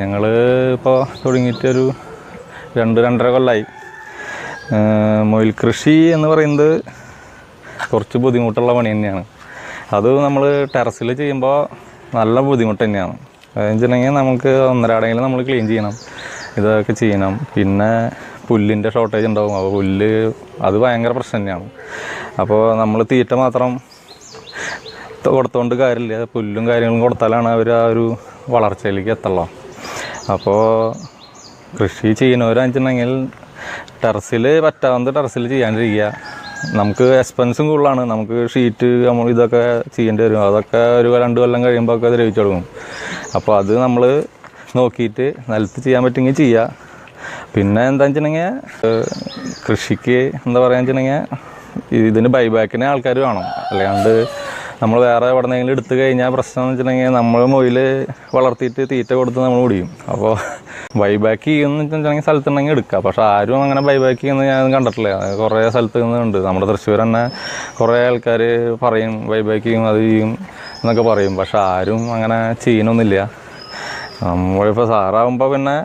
ഞങ്ങൾ ഇപ്പോൾ തുടങ്ങിയിട്ടൊരു രണ്ട് രണ്ടര കൊല്ലായി. മൊയിൽ കൃഷി എന്ന് പറയുന്നത് കുറച്ച് ബുദ്ധിമുട്ടുള്ള പണി തന്നെയാണ്. അത് നമ്മൾ ടെറസിൽ ചെയ്യുമ്പോൾ നല്ല ബുദ്ധിമുട്ട് തന്നെയാണ്. വെച്ചിട്ടുണ്ടെങ്കിൽ നമുക്ക് ഒന്നരാടെങ്കിലും നമ്മൾ ക്ലീൻ ചെയ്യണം ഇതൊക്കെ ചെയ്യണം. പിന്നെ പുല്ലിന്റെ ഷോർട്ടേജ് ഉണ്ടാവും. അപ്പോൾ പുല്ല് അത് ഭയങ്കര പ്രശ്നം തന്നെയാണ്. അപ്പോൾ നമ്മൾ തീറ്റ മാത്രം കൊടുത്തോണ്ട് കാര്യമില്ല. പുല്ലും കാര്യങ്ങളും കൊടുത്താലാണ് അവർ ആ ഒരു വളർച്ചയിലേക്ക് എത്തുള്ളൂ. അപ്പോൾ കൃഷി ചെയ്യുന്നവരാണെന്നുണ്ടെങ്കിൽ ടെറസിൽ പറ്റാവുന്ന ടെറസിൽ ചെയ്യാണ്ടിരിക്കുക. നമുക്ക് എക്സ്പെൻസും കൂടുതലാണ്. നമുക്ക് ഷീറ്റ് നമ്മൾ ഇതൊക്കെ ചെയ്യേണ്ടി വരും. അതൊക്കെ ഒരു രണ്ട് കൊല്ലം കഴിയുമ്പോൾ ഒക്കെ ദ്രവിച്ചു തുടങ്ങും. അപ്പോൾ അത് നമ്മൾ നോക്കിയിട്ട് നിലത്ത് ചെയ്യാൻ പറ്റുമെങ്കിൽ ചെയ്യുക പിന്നെ എന്താ വെച്ചിട്ടുണ്ടെങ്കിൽ കൃഷിക്ക് എന്താ പറയുക വെച്ചിട്ടുണ്ടെങ്കിൽ ഇതിന് ബൈബാക്കിന് ആൾക്കാർ വേണം. അല്ലാണ്ട് നമ്മൾ വേറെ എവിടെ നിന്നെങ്കിലും എടുത്തു കഴിഞ്ഞാൽ പ്രശ്നം എന്ന് വെച്ചിട്ടുണ്ടെങ്കിൽ നമ്മൾ മൊയിൽ വളർത്തിയിട്ട് തീറ്റ കൊടുത്ത് നമ്മൾ മുടിയും. അപ്പോൾ ബൈബാക്ക് ചെയ്യുന്ന വെച്ചിട്ടുണ്ടെങ്കിൽ സ്ഥലത്തുണ്ടെങ്കിൽ എടുക്കുക പക്ഷേ ആരും അങ്ങനെ ബൈബാക്ക് ചെയ്യുന്നത് ഞാൻ കണ്ടിട്ടില്ല. കുറേ സ്ഥലത്ത് നിന്നുണ്ട്. നമ്മുടെ തൃശ്ശൂർ തന്നെ കുറേ ആൾക്കാർ പറയും ബൈബാക്ക് ചെയ്യും അത് ചെയ്യും എന്നൊക്കെ പറയും. പക്ഷെ ആരും അങ്ങനെ ചെയ്യണമെന്നില്ല നമ്മളിപ്പോൾ സാറാകുമ്പോൾ പിന്നെ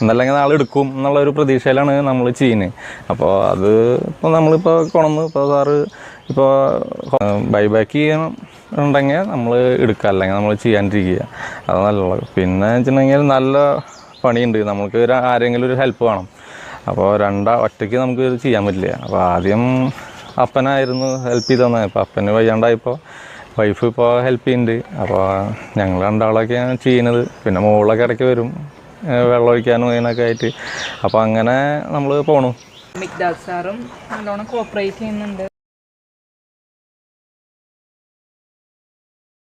എന്നല്ലെങ്കിൽ നാളെ എടുക്കും എന്നുള്ള ഒരു പ്രതീക്ഷയിലാണ് നമ്മൾ ചെയ്യുന്നത്. അപ്പോൾ അത് ഇപ്പോൾ നമ്മളിപ്പോൾ കൊണന്ന് ഇപ്പോൾ സാറ് ഇപ്പോൾ ബൈബാക്ക് ചെയ്യണം ഉണ്ടെങ്കിൽ നമ്മൾ എടുക്കുക അല്ലെങ്കിൽ നമ്മൾ ചെയ്യാണ്ടിരിക്കുക. അത് നല്ലത്. പിന്നെ വെച്ചിട്ടുണ്ടെങ്കിൽ നല്ല പണിയുണ്ട്. നമുക്ക് ഒരു ആരെങ്കിലും ഒരു ഹെൽപ്പ് വേണം. അപ്പോൾ രണ്ടാ ഒറ്റയ്ക്ക് നമുക്ക് ചെയ്യാൻ പറ്റില്ല. അപ്പോൾ ആദ്യം അപ്പനായിരുന്നു ഹെൽപ്പ് ചെയ്ത് തന്നെ ഇപ്പോൾ അപ്പന് വയ്യാണ്ടായപ്പോൾ വൈഫ് ഇപ്പോൾ ഹെൽപ്പ് ചെയ്യുന്നുണ്ട്. അപ്പോൾ ഞങ്ങൾ രണ്ടാളൊക്കെയാണ് ചെയ്യുന്നത്. പിന്നെ മുകളിലൊക്കെ ഇടയ്ക്ക് വരും. വെള്ളം ഒഴിക്കാനും അതിനൊക്കെ ആയിട്ട്. അപ്പോൾ അങ്ങനെ നമ്മൾ പോണു. സാറും നല്ലോണം കോപ്പറേറ്റ് ചെയ്യുന്നുണ്ട്.